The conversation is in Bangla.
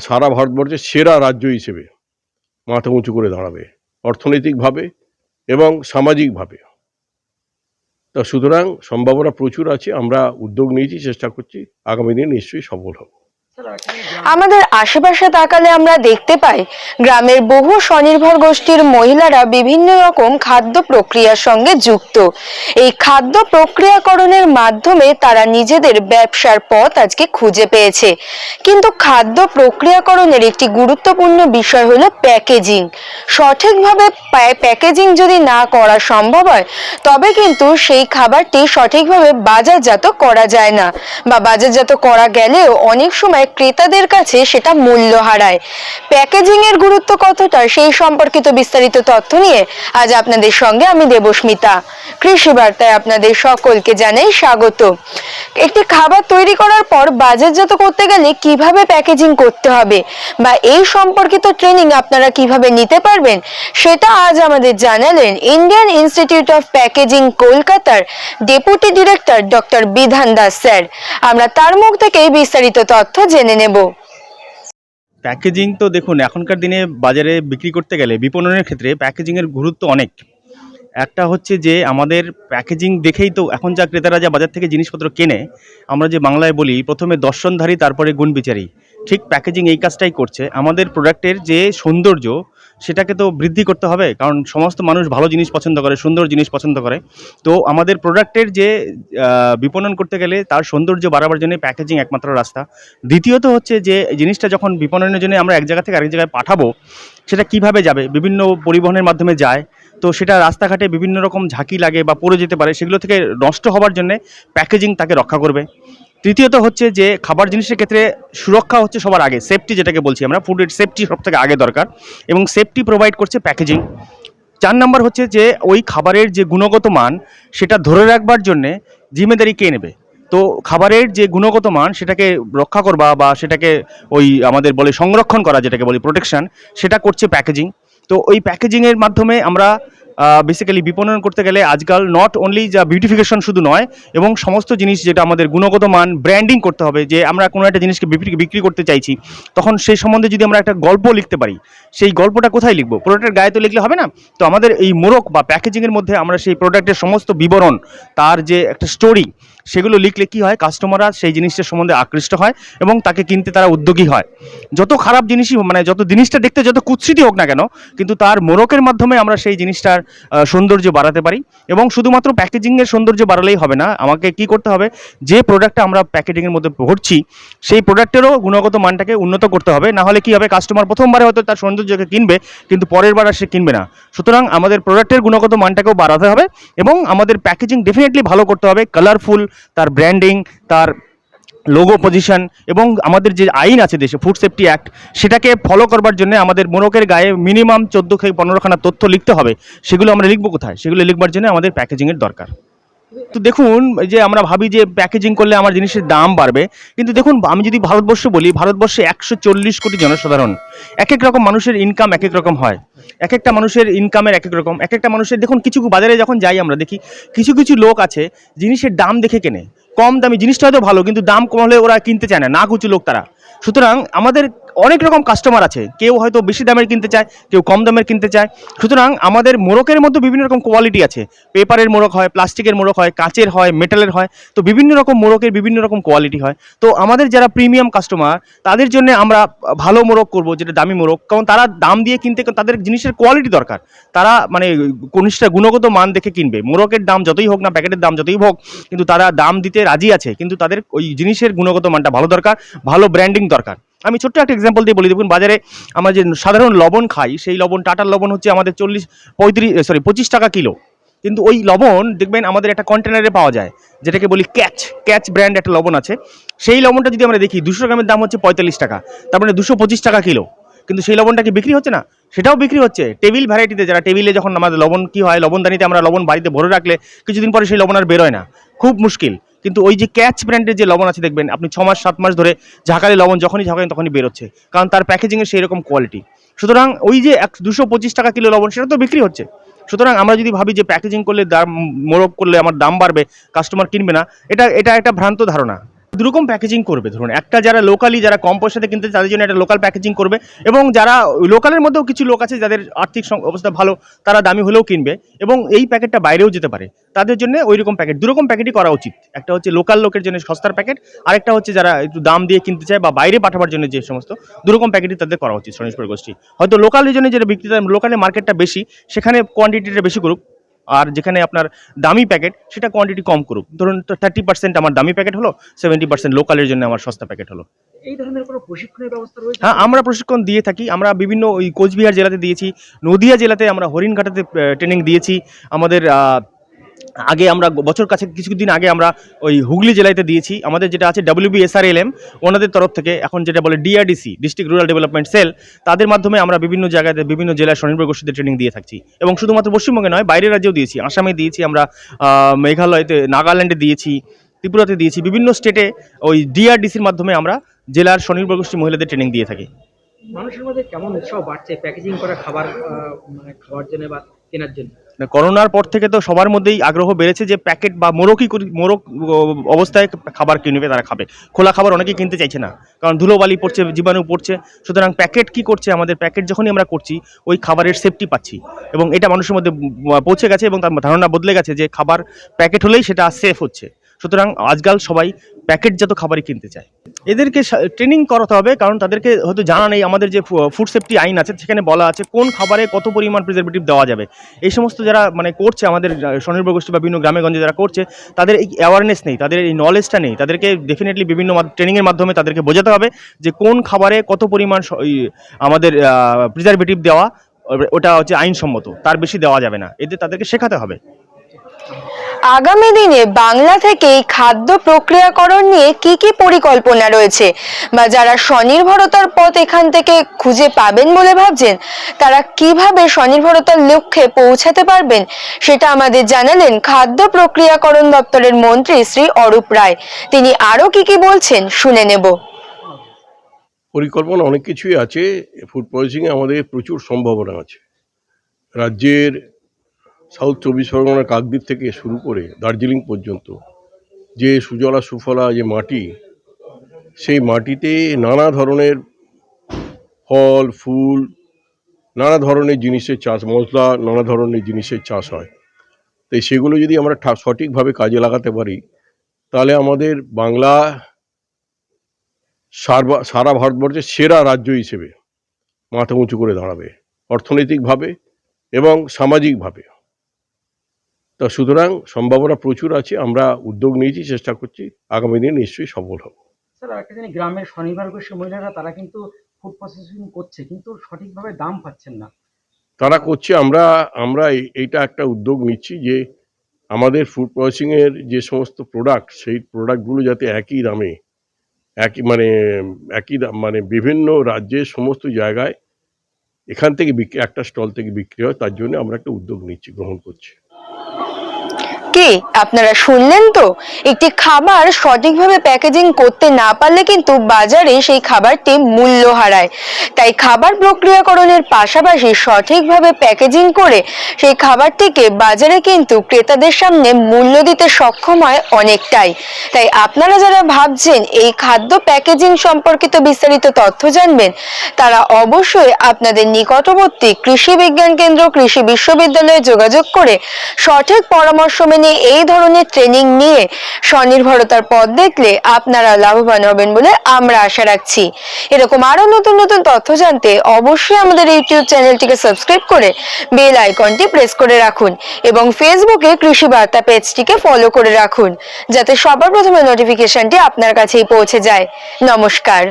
সারা ভারতবর্ষের সেরা রাজ্য হিসেবে মাথা উঁচু করে দাঁড়াবে অর্থনৈতিকভাবে এবং সামাজিকভাবে। তা সুতরাং সম্ভাবনা প্রচুর আছে, আমরা উদ্যোগ নিয়েছি, চেষ্টা করছি, আগামী দিন নিশ্চয়ই সফল হব। আমাদের আশেপাশে তাকালে আমরা দেখতে পাই, গ্রামের বহু স্বনির্ভর গোষ্ঠীর মহিলারা বিভিন্ন রকম খাদ্য প্রক্রিয়ার সঙ্গে যুক্ত। এই খাদ্য প্রক্রিয়াকরণের মাধ্যমে তারা নিজেদের ব্যবসার পথ আজকে খুঁজে পেয়েছে। কিন্তু খাদ্য প্রক্রিয়াকরণের একটি গুরুত্বপূর্ণ বিষয় হলো প্যাকেজিং। সঠিকভাবে প্যাকেজিং যদি না করা সম্ভব হয়, তবে কিন্তু সেই খাবারটি সঠিকভাবে বাজারজাত করা যায় না। বা বাজারজাত করা গেলেও অনেক সময় ক্রেতাদের কাছে সেটা মূল্য হারায়। প্যাকেজিং এর গুরুত্ব কতটা সেই সম্পর্কিত বিস্তারিত তথ্য নিয়ে আজ আপনাদের সঙ্গে আমি দেবস্মিতা কৃষি বার্তায় আপনাদের সকলকে জানাই স্বাগত। একটি খাবার তৈরি করার পর বাজারজাত করতে গেলে কীভাবে প্যাকেজিং করতে হবে বা এই সম্পর্কিত ট্রেনিং আপনারা কীভাবে নিতে পারবেন, সেটা আজ আমাদের জানালেন ইন্ডিয়ান ইনস্টিটিউট অফ প্যাকেজিং কলকাতার deputy director doctor Bidhan Das sir আমরা তার মুখ থেকেই বিস্তারিত তথ্য জেনে নেব। প্যাকেজিং তো দেখুন, এখনকার দিনে বাজারে বিক্রি করতে গেলে বিপণনের ক্ষেত্রে প্যাকেজিংয়ের গুরুত্ব অনেক। একটা হচ্ছে যে, আমাদের প্যাকেজিং দেখেই তো এখন যা ক্রেতারা যা বাজার থেকে জিনিসপত্র কেনে, আমরা যে বাংলায় বলি, প্রথমে দর্শনধারী, তারপরে গুণবিচারী। ঠিক প্যাকেজিং এই কাজটাই করছে। আমাদের প্রোডাক্টের যে সৌন্দর্য, সেটাকে তো বৃদ্ধি করতে হবে, কারণ সমস্ত মানুষ ভালো জিনিস পছন্দ করে, সুন্দর জিনিস পছন্দ করে। তো আমাদের প্রোডাক্টের যে বিপণন করতে গেলে তার সৌন্দর্য বাড়াবার জন্য প্যাকেজিং একমাত্র রাস্তা। দ্বিতীয়ত হচ্ছে যে, জিনিসটা যখন বিপণনের জন্য আমরা এক জায়গা থেকে আরেক জায়গায় পাঠাবো, সেটা কীভাবে যাবে? বিভিন্ন পরিবহনের মাধ্যমে যায়। তো সেটা রাস্তাঘাটে বিভিন্ন রকম ঝাঁকি লাগে বা পড়ে যেতে পারে, সেগুলো থেকে নষ্ট হওয়ার জন্য প্যাকেজিং তাকে রক্ষা করবে। তৃতীয়ত হচ্ছে যে খাবার জিনিসের ক্ষেত্রে সুরক্ষা হচ্ছে সবার আগে সেফটি যেটাকে বলছি আমরা ফুডের সেফটি সব থেকে আগে দরকার এবং সেফটি প্রোভাইড করছে প্যাকেজিং চার নাম্বার হচ্ছে যে ওই খাবারের যে গুণগত মান, সেটা ধরে রাখবার জন্যে জিম্মেদারি কে নেবে? তো খাবারের যে গুণগত মান, সেটাকে রক্ষা করবা বা সেটাকে ওই আমাদের বলে সংরক্ষণ করা, যেটাকে বলি প্রোটেকশন সেটা করছে প্যাকেজিং তো ওই প্যাকেজিংয়ের মাধ্যমে আমরা বেসিক্যালি বিপণন করতে গেলে আজকাল নট অনলি যা বিউটিফিকেশন শুধু নয়, এবং সমস্ত জিনিস যেটা আমাদের গুণগত মান ব্র্যান্ডিং করতে হবে, যে আমরা কোনো একটা জিনিসকে বিক্রি করতে চাইছি, তখন সেই সম্বন্ধে যদি আমরা একটা গল্প লিখতে পারি, সেই গল্পটা কোথায় লিখব? প্রোডাক্টের গায়ে তো লিখলে হবে না? তো আমাদের এই মোড়ক বা প্যাকেজিংয়ের মধ্যে আমরা সেই প্রোডাক্টের সমস্ত বিবরণ, তার যে একটা স্টোরি সেগুলো লিখলে কি হয়? কাস্টমাররা সেই জিনিসটার সম্বন্ধে আকৃষ্ট হয় এবং তাকে কিনতে তারা উদ্যোগী হয়। যত খারাপ জিনিসই মানে যত জিনিসটা দেখতে যত কুৎসিতই হোক না কেন, কিন্তু তার মোড়কের মাধ্যমে আমরা সেই জিনিসটার সৌন্দর্য বাড়াতে পারি এবং শুধুমাত্র প্যাকেজিংয়ের সৌন্দর্য বাড়ালেই হবে না, আমাকে কি করতে হবে? যে প্রোডাক্টটা আমরা প্যাকেজিংয়ের মধ্যে ভরছি, সেই প্রোডাক্টেরও গুণগত মানটাকে উন্নত করতে হবে। না হলে কি হবে? কাস্টমার প্রথমবারে হয়তো তার সৌন্দর্যকে কিনবে, কিন্তু পরের বার আর সে কিনবে না। সুতরাং আমাদের প্রোডাক্টের গুণগত মানটাকেও বাড়াতে হবে এবং আমাদের প্যাকেজিং ডেফিনেটলি ভালো করতে হবে। কালারফুল তার ব্র্যান্ডিং তার লোগো পজিশন এবং আমাদের যে আইন আছে দেশে ফুড সেফটি অ্যাক্ট সেটাকে ফলো করবার জন্য আমাদের মোরকের গায়ে মিনিমাম চোদ্দ থেকে পনেরোখানা তথ্য লিখতে হবে। সেগুলো আমরা লিখব কোথায়? সেগুলো লিখবার জন্য আমাদের প্যাকেজিংয়ের দরকার। তো দেখুন যে আমরা ভাবি যে প্যাকেজিং করলে আমার জিনিসের দাম বাড়বে, কিন্তু দেখুন, আমি যদি ভারতবর্ষ বলি, ভারতবর্ষে একশো চল্লিশ কোটি জনসাধারণ এক এক রকম মানুষের ইনকাম এক এক রকম হয়। এক একটা মানুষের ইনকামের এক এক রকম এক একটা মানুষের, দেখুন, কিছু বাজারে যখন যাই আমরা দেখি, কিছু কিছু লোক আছে, জিনিসের দাম দেখে কেনে। কম দামি, জিনিসটা হয়তো ভালো, কিন্তু দাম কম হলে ওরা কিনতে চায় না না কুচু লোক তারা। সুতরাং আমাদের অনেক রকম কাস্টমার আছে। কেউ হয়তো বেশি দামের কিনতে চায়, কেউ কম দামের কিনতে চায়। সুতরাং আমাদের মোড়কের মধ্যে বিভিন্ন রকম কোয়ালিটি আছে। পেপারের মোড়ক হয়, প্লাস্টিকের মোড়ক হয়, কাচের হয় মেটালের হয়, তো বিভিন্ন রকম মোড়কের বিভিন্ন রকম কোয়ালিটি হয়। তো আমাদের যারা প্রিমিয়াম কাস্টমার তাদের জন্য আমরা ভালো মোড়ক করব, যেটা দামি মোড়ক কারণ তারা দাম দিয়ে কিনতে, তাদের জিনিসের কোয়ালিটি দরকার। তারা মানে কনিষ্ঠা গুণগত মান দেখে কিনবে। মোড়কের দাম যতই হোক না, প্যাকেটের দাম যতই হোক, কিন্তু তারা দাম দিতে রাজি আছে। কিন্তু তাদের ওই জিনিসের গুণগত মানটা ভালো দরকার, ভালো ব্র্যান্ডিং দরকার। আমি ছোট্ট একটা এক্সাম্পল দিয়ে বলি, দেখুন বাজারে আমরা যে সাধারণ লবণ খাই, সেই লবণ, টাটার লবণ হচ্ছে আমাদের চল্লিশ, পঁয়ত্রিশ সরি পঁচিশ টাকা কিলো। কিন্তু ওই লবণ, দেখবেন আমাদের একটা কন্টেনারে পাওয়া যায়, যেটাকে বলি ক্যাচ ক্যাচ ব্র্যান্ড একটা লবণ আছে। সেই লবণটা যদি আমরা দেখি, দুশো গ্রামের দাম হচ্ছে পঁয়তাল্লিশ টাকা, তার মানে দুশো পঁচিশ টাকা কিলো। কিন্তু সেই লবণটা কি বিক্রি হচ্ছে না? সেটাও বিক্রি হচ্ছে। টেবিল ভ্যারাইটিতে যারা টেবিলে যখন আমাদের লবণ কি হয়, লবণদানিতে আমরা লবণ বাড়িতে ভরে রাখলে, কিছুদিন পরে সেই লবণ আর বেরোয় না। খুব মুশকিল। কিন্তু ওই যে ক্যাচ ব্র্যান্ডের যে লবণ আছে দেখবেন, আপনি ছ মাস, সাত মাস ধরে ঝাঁকালি লবণ যখনই ঝাঁকালেন তখনই বেরোচ্ছে কারণ তার প্যাকেজিংয়ের সেই রকম কোয়ালিটি সুতরাং ওই যে এক, দুশো পঁচিশ টাকা কিলো লবণ, সেটা তো বিক্রি হচ্ছে। সুতরাং আমরা যদি ভাবি যে প্যাকেজিং করলে দাম মোরব করলে আমার দাম বাড়বে কাস্টমার কিনবে না, এটা এটা একটা ভ্রান্ত ধারণা। দুরকম প্যাকেজিং করবে। ধরুন, একটা যারা লোকালি যারা কম পয়সাতে কিনতে তাদের জন্য একটা লোকাল প্যাকেজিং করবে এবং যারা লোকালের মধ্যেও কিছু লোক আছে, যাদের আর্থিক অবস্থা ভালো, তারা দামি হলেও কিনবে এবং এই প্যাকেটটা বাইরেও যেতে পারে। তাদের জন্য ওই রকম প্যাকেট দুরকম প্যাকেটই করা উচিত। একটা হচ্ছে লোকাল লোকের জন্য সস্তার প্যাকেট আরেকটা হচ্ছে যারা একটু দাম দিয়ে কিনতে চায় বা বাইরে পাঠাবার জন্য যে সমস্ত, দুরকম প্যাকেটই তাদের করা উচিত স্বনির্ভর গোষ্ঠী হয়তো লোকালের জন্য যেটা বিক্রি লোকালের মার্কেটটা বেশি, সেখানে কোয়ান্টিটিটা বেশি করুক আর যেখানে আপনার দামি প্যাকেট সেটা কোয়ান্টিটি কম করুক। ধরুন থার্টি পার্সেন্ট আমার দামি প্যাকেট হলো সেভেন্টি পার্সেন্ট লোকালের জন্য আমার সস্তা প্যাকেট হলো। এই ধরনের কোনো প্রশিক্ষণের ব্যবস্থা রয়েছে? হ্যাঁ আমরা প্রশিক্ষণ দিয়ে থাকি। আমরা বিভিন্ন ওই কোচবিহার জেলাতে দিয়েছি নদিয়া জেলাতে আমরা হরিণঘাটাতে ট্রেনিং দিয়েছি। আমাদের আগে আমরা বছর কাছে কিছুদিন আগে আমরা ওই হুগলি জেলাতে দিয়েছি। আমাদের যেটা আছে ডাব্লিউবিএসআরএলএম ওনাদের তরফ থেকে এখন যেটা বলে DRDC district rural development cell তাদের মাধ্যমে আমরা বিভিন্ন জায়গাতে বিভিন্ন জেলার স্বনির্ভর গোষ্ঠীদের ট্রেনিং দিয়ে থাকছি। এবং শুধুমাত্র পশ্চিমবঙ্গে নয়, বাইরের রাজ্যেও দিয়েছি। আসামে দিয়েছি আমরা মেঘালয়তে, নাগাল্যান্ডে দিয়েছি, ত্রিপুরাতে দিয়েছি, বিভিন্ন স্টেটে ওই ডিআরডিসির মাধ্যমে আমরা জেলার স্বনির্ভর গোষ্ঠী মহিলাদের ট্রেনিং দিয়ে থাকি। মানুষের মধ্যে কেমন উৎসাহ বাড়ছে? প্যাকেজিং করা খাবার মানে খাওয়ার জন্য বা কেনার জন্য। করোনার পর থেকে তো সবার মধ্যেই আগ্রহ বেড়েছে যে প্যাকেট বা মোরকই মোরক অবস্থায় খাবার কিনবে, তারা খাবে। খোলা খাবার অনেকেই কিনতে চাইছে না, কারণ ধুলোবালি পড়ছে, জীবাণু পড়ছে। সুতরাং প্যাকেট কি করছে, আমাদের প্যাকেট যখনই আমরা করছি, ওই খাবারের সেফটি পাচ্ছি। এবং এটা মানুষের মধ্যে পৌঁছে গেছে এবং তার ধারণা বদলে গেছে যে খাবার প্যাকেট হলেই সেটা সেফ হচ্ছে। সুতরাং আজকাল সবাই প্যাকেটজাত খাবারই কিনতে চায়। এদেরকে ট্রেনিং করাতে হবে, কারণ তাদেরকে হয়তো জানা নেই আমাদের যে ফুড সেফটি আইন আছে, সেখানে বলা আছে কোন খাবারে কত পরিমাণ প্রিজারভেটিভ দেওয়া যাবে। এই সমস্ত যারা মানে করছে আমাদের স্বনির্ভর গোষ্ঠী বা বিভিন্ন গ্রামে গঞ্জে যারা করছে, তাদের এই অ্যাওয়ারনেস নেই, তাদের এই নলেজটা নেই। তাদেরকে ডেফিনেটলি বিভিন্ন ট্রেনিংয়ের মাধ্যমে তাদেরকে বোঝাতে হবে যে কোন খাবারে কত পরিমাণ আমাদের প্রিজারভেটিভ দেওয়া, ওটা হচ্ছে আইনসম্মত, তার বেশি দেওয়া যাবে না। এতে তাদেরকে শেখাতে হবে। আগামী দিনে বাংলা থেকে এই খাদ্য প্রক্রিয়াকরণ নিয়ে কি কি পরিকল্পনা রয়েছে? বা যারা স্বনির্ভরতার পথ এখান থেকে খুঁজে পাবেন বলে ভাবছেন, তারা কীভাবে স্বনির্ভরতার লক্ষ্যে পৌঁছাতে পারবেন? সেটা আমাদের জানালেন খাদ্য প্রক্রিয়াকরণ দপ্তরের মন্ত্রী শ্রী অরূপ রায়। তিনি আরও কি কি বলছেন শুনে নেব। পরিকল্পনা অনেক কিছুই আছে। ফুড পয়জনিংয়ে আমাদের প্রচুর সম্ভাবনা আছে। রাজ্যের সাউথ চব্বিশ পরগনার কাকদ্বীপ থেকে শুরু করে দার্জিলিং পর্যন্ত যে সুজলা সুফলা যে মাটি, সেই মাটিতে নানা ধরনের ফল, ফুল, নানা ধরনের জিনিসের চাষ, মশলা, নানা ধরনের জিনিসের চাষ হয়। তাই সেগুলো যদি আমরা সঠিকভাবে কাজে লাগাতে পারি, তাহলে আমাদের বাংলা সারা ভারতবর্ষের সেরা রাজ্য হিসেবে মাথা উঁচু করে দাঁড়াবে অর্থনৈতিকভাবে এবং সামাজিকভাবে। তা সুতরাং সম্ভাবনা প্রচুর আছে আমরা উদ্যোগ নিয়েছি চেষ্টা করছি আগামী দিনে নিশ্চয়ই সফল হব। স্যার একটা জানি গ্রামের স্বনির্ভর গোষ্ঠী মহিলারা তারা কিন্তু ফুড প্রসেসিং করছে কিন্তু সঠিকভাবে দাম পাচ্ছেন না। তারা করছে আমরা আমরা এই- এইটা একটা উদ্যোগ নিচ্ছি যে আমাদের ফুড প্রসেসিংয়ের যে সমস্ত প্রোডাক্ট সেই প্রোডাক্টগুলো যাতে একই দামে একই মানে একই দাম মানে বিভিন্ন রাজ্যের সমস্ত জায়গায় এখান থেকে বিক্রি একটা স্টল থেকে বিক্রি হয় তার জন্য আমরা একটা উদ্যোগ নিচ্ছি গ্রহণ করছি। কি? আপনারা শুনলেন তো? একটি খাবার সঠিকভাবে প্যাকেজিং করতে না পারলে কিন্তু বাজারে সেই খাবারটি মূল্য হারায়। তাই খাবার প্রক্রিয়াকরণের পাশাপাশি সঠিকভাবে প্যাকেজিং করে সেই খাবারটিকে বাজারে কিন্তু ক্রেতাদের সামনে মূল্য দিতে সক্ষম হয় অনেকটাই। তাই আপনারা যারা ভাবছেন এই খাদ্য প্যাকেজিং সম্পর্কিত বিস্তারিত তথ্য জানবেন, তারা অবশ্যই আপনাদের নিকটবর্তী কৃষি বিজ্ঞান কেন্দ্র, কৃষি বিশ্ববিদ্যালয়ে যোগাযোগ করে সঠিক পরামর্শ মেনে এই ধরনের ট্রেনিং নিয়ে স্বনির্ভরতার পথ দেখলে আপনারা লাভবান হবেন বলে আমরা আশা রাখছি। এরকম আরও নতুন নতুন তথ্য জানতে অবশ্যই আমাদের ইউটিউব চ্যানেলটিকে সাবস্ক্রাইব করে বেল আইকনটি প্রেস করে রাখুন এবং ফেসবুকে কৃষি বার্তা পেজটিকে ফলো করে রাখুন, যাতে সবার প্রথমে নোটিফিকেশনটি আপনার কাছেই পৌঁছে যায়। নমস্কার।